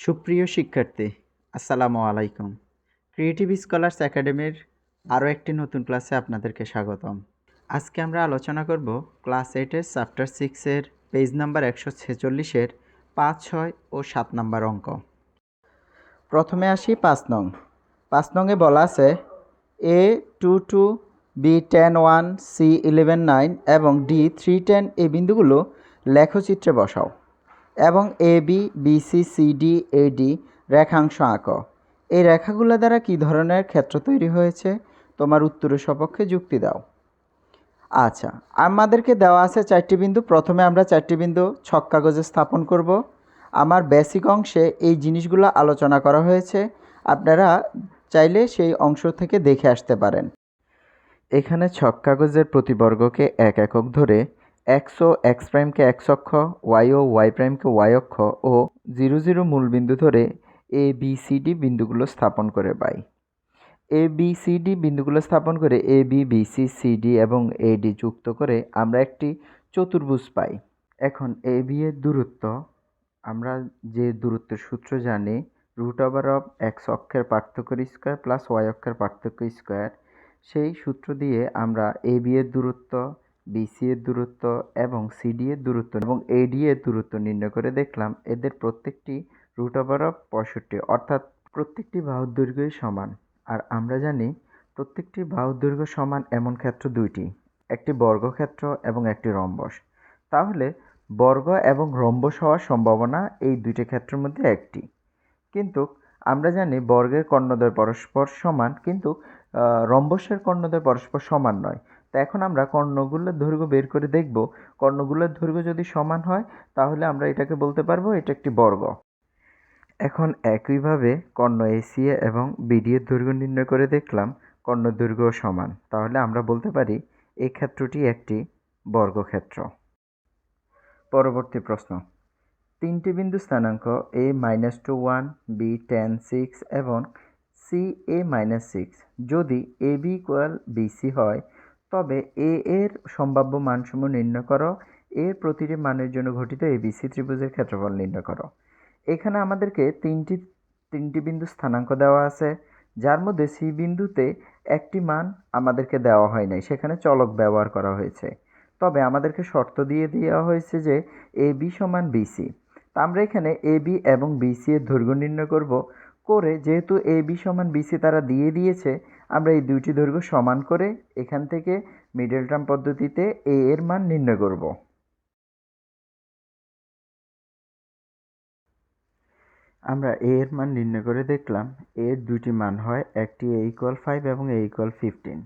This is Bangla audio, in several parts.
সুপ্রিয় শিক্ষার্থী, আসসালামু আলাইকুম। ক্রিয়েটিভ স্কলার্স একাডেমির আরও একটি নতুন ক্লাসে আপনাদেরকে স্বাগতম। আজকে আমরা আলোচনা করব ক্লাস এইটের চ্যাপ্টার সিক্সের পেজ নাম্বার একশো ছেচল্লিশের পাঁচ, ছয় ও সাত নাম্বার অঙ্ক। প্রথমে আসি পাঁচ নং। পাঁচ নংয়ে বলা আছে A two two B ten one C eleven nine এবং ডি থ্রি টেন এই বিন্দুগুলো লেখচিত্রে বসাও। এবং A B B C C D A D রেখাংশ আঁকো। এই রেখাগুলো দ্বারা কী ধরনের ক্ষেত্র তৈরি হয়েছে? তোমার উত্তরের সপক্ষে যুক্তি দাও। আচ্ছা আমাদেরকে দেওয়া আছে চারটি বিন্দু। প্রথমে আমরা চারটি বিন্দু ছক কাগজে স্থাপন করব। আমার বেসিক অংশে এই জিনিসগুলো আলোচনা করা হয়েছে। আপনারা চাইলে সেই অংশ থেকে দেখে আসতে পারেন। এখানে ছক কাগজের প্রতি বর্গকে এক একক ধরে এক্স ও এক্স প্রাইমকে এক্স অক্ষ, ওয়াই ও ওয়াই প্রাইমকে ওয়াই অক্ষ ও জিরো জিরো মূলবিন্দু ধরে এ, বি সি ডি বিন্দুগুলো স্থাপন করে পাই। এ, বি সি ডি বিন্দুগুলো স্থাপন করে A, B B C C D এবং এ ডি যুক্ত করে আমরা একটি চতুর্ভুজ পাই। এখন এ, বি এর দূরত্ব, আমরা যে দূরত্বের সূত্র জানি, রুট ওভার অফ এক্স অক্ষের পার্থক্য স্কোয়ার প্লাস ওয়াই অক্ষের পার্থক্য স্কোয়ার, সেই সূত্র দিয়ে আমরা এ, বি এর দূরত্ব বিসি এর দূরত্ব এবং সিডি এর দূরত্ব এবং এডি এর দূরত্ব নির্ণয় করে দেখলাম এদের প্রত্যেকটি রুট ওভার অফ পঁয়ষট্টি, অর্থাৎ প্রত্যেকটি বাহুর দৈর্ঘ্যই সমান। আর আমরা জানি প্রত্যেকটি বাহুর দৈর্ঘ্য সমান এমন ক্ষেত্র দুইটি, একটি বর্গক্ষেত্র এবং একটি রম্বস। তাহলে বর্গ এবং রম্বস হওয়ার সম্ভাবনা এই দুইটি ক্ষেত্রের মধ্যে একটি। কিন্তু আমরা জানি বর্গের কর্ণদ্বয় পরস্পর সমান, কিন্তু রম্বসের কর্ণদ্বয় পরস্পর সমান নয়। তো এখন আমরা কর্ণগুলোর দৈর্ঘ্য বের করে দেখব। কর্ণগুলোর দৈর্ঘ্য যদি সমান হয়, তাহলে আমরা এটাকে বলতে পারব এটা একটি বর্গ। এখন একইভাবে কর্ণ এসিএ এবং বিডি এর দৈর্ঘ্য নির্ণয় করে দেখলাম কর্ণ দৈর্ঘ্য সমান। তাহলে আমরা বলতে পারি এই ক্ষেত্রটি একটি বর্গক্ষেত্র। পরবর্তী প্রশ্ন। তিনটি বিন্দু স্থানাঙ্ক A minus two one B ten six এবং সি এ মাইনাস সিক্স যদি এ বি ইকুয়াল বিসি হয় তবে এ এর সম্ভাব্য মানসমূহ নির্ণয় করো। এর প্রতিটি মানের জন্য গঠিত এবিসি ত্রিভুজের ক্ষেত্রফল নির্ণয় করো। এখানে আমাদেরকে তিনটি তিনটি বিন্দু স্থানাঙ্ক দেওয়া আছে, যার মধ্যে সি বিন্দুতে একটি মান আমাদেরকে দেওয়া হয় নাই, সেখানে চলক ব্যবহার করা হয়েছে। তবে আমাদেরকে শর্ত দিয়ে দেওয়া হয়েছে যে এ বি সমান বিসি তা আমরা এখানে এ বি এবং বিসি এর দৈর্ঘ্য নির্ণয় করব, করে যেহেতু এ বি সমান বিসি তারা দিয়ে দিয়েছে আমরা এই দুইটি দৈর্ঘ্য সমান করে এখান থেকে মিডল টার্ম পদ্ধতিতে এ এর মান নির্ণয় করব। আমরা এ এর মান নির্ণয় করে দেখলাম এর দুইটি মান হয় একটি এ ইকুয়াল ফাইভ এবং এ ইকুয়াল ফিফটিন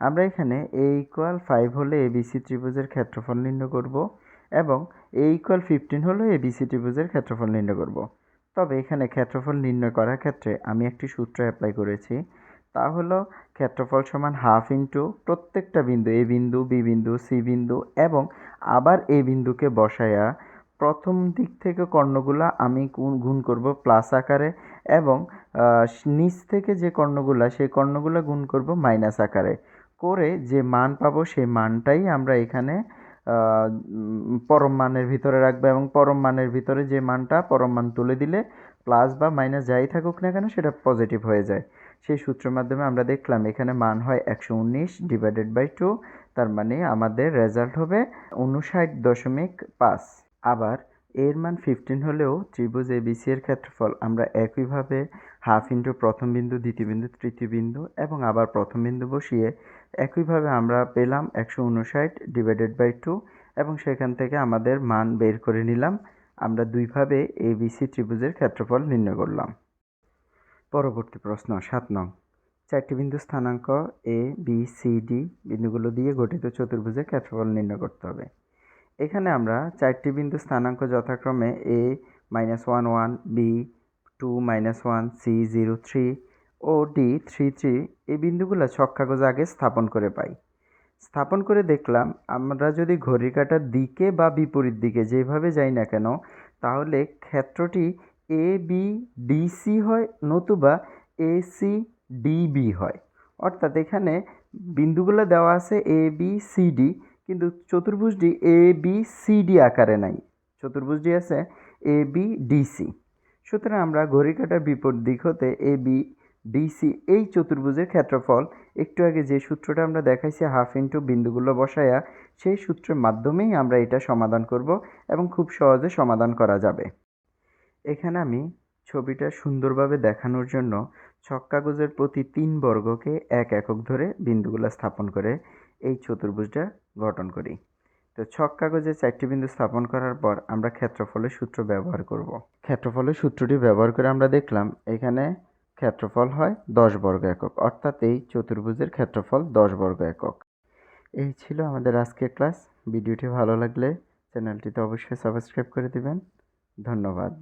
আমরা এখানে এ ইকুয়াল ফাইভ হলে এবিসি ত্রিভুজের ক্ষেত্রফল নির্ণয় করব এবং এ ইকুয়াল ফিফটিন হলে এবিসি ত্রিভুজের ক্ষেত্রফল নির্ণয় করব। তবে এখানে ক্ষেত্রফল নির্ণয় করার ক্ষেত্রে আমি একটি সূত্র অ্যাপ্লাই করেছি তা হলো ক্ষেত্রফল সমান হাফ ইন্টু প্রত্যেকটা বিন্দু, এ বিন্দু, বি বিন্দু, সি বিন্দু এবং আবার এ বিন্দুকে বসায়া প্রথম দিক থেকে কর্ণগুলা আমি গুণ করব প্লাস আকারে এবং নিচ থেকে যে কর্ণগুলা, সেই কর্ণগুলা গুণ করব মাইনাস আকারে। করে যে মান পাবো সেই মানটাই আমরা এখানে পরম মানের ভিতরে রাখব এবং পরম মানের ভিতরে যে মানটা পরম মান তুলে দিলে প্লাস বা মাইনাস যাই থাকুক না কেন সেটা পজিটিভ হয়ে যায়। সেই সূত্রের মাধ্যমে আমরা দেখলাম এখানে মান হয় একশো উনিশ ডিভাইডেড বাই টু তার মানে আমাদের রেজাল্ট হবে উনষাট দশমিক পাঁচ। আবার এর মান ফিফটিন হলেও ত্রিভুজ এবিসি এর ক্ষেত্রফল আমরা একইভাবে হাফ ইন্টু প্রথম বিন্দু, দ্বিতীয় বিন্দু, তৃতীয় বিন্দু এবং আবার প্রথম বিন্দু বসিয়ে একইভাবে আমরা পেলাম একশো উনষাট ডিভাইডেড বাই টু এবং সেখান থেকে আমাদের মান বের করে নিলাম। আমরা দুইভাবে এবিসি ত্রিভুজের ক্ষেত্রফল নির্ণয় করলাম। পরবর্তী প্রশ্ন, সাত নং। চারটি বিন্দু স্থানাঙ্ক এ বি সি ডি বিন্দুগুলো দিয়ে গঠিত চতুর্ভুজের ক্ষেত্রফল নির্ণয় করতে হবে। এখানে আমরা চারটি বিন্দু স্থানাঙ্ক যথাক্রমে A minus one one B two, minus one C zero, three O D three three এই বিন্দুগুলো ছক কাগজ আগে স্থাপন করে পাই। স্থাপন করে দেখলাম, আমরা যদি ঘড়ির কাঁটার দিকে বা বিপরীত দিকে যেভাবে যাই না কেন, তাহলে ক্ষেত্রটি এ বি ডিসি হয় নতুবা এ সি ডিবি হয়। অর্থাৎ এখানে বিন্দুগুলো দেওয়া আছে এ বি সি ডি কিন্তু চতুর্ভুজটি এ বি সি ডি আকারে নাই। চতুর্ভুজটি আছে এ বি ডিসি সুতরাং আমরা ঘড়ি কাটার বিপরীত দিক হতে এ বি ডিসি এই চতুর্ভুজের ক্ষেত্রফল। একটু আগে যে সূত্রটা আমরা দেখাইছি হাফ ইন্টু বিন্দুগুলো বসায়া, সেই সূত্রের মাধ্যমেই আমরা এটা সমাধান করব এবং খুব সহজে সমাধান করা যাবে। এখানে আমি ছবিটা সুন্দরভাবে দেখানোর জন্য ছক কাগজের প্রতি তিন বর্গকে এক একক ধরে বিন্দুগুলো স্থাপন করে এই চতুর্ভুজটা গঠন করি। তো ছক কাগজে চারটি বিন্দু স্থাপন করার পর আমরা ক্ষেত্রফলের সূত্র ব্যবহার করব। ক্ষেত্রফলের সূত্রটি ব্যবহার করে আমরা দেখলাম, এখানে ক্ষেত্রফল হয় দশ বর্গ একক। অর্থাৎ এই চতুর্ভুজের ক্ষেত্রফল দশ বর্গ একক। এই ছিল আমাদের আজকের ক্লাস। ভিডিওটি ভালো লাগলে চ্যানেলটিতে অবশ্যই সাবস্ক্রাইব করে দিবেন। ধন্যবাদ।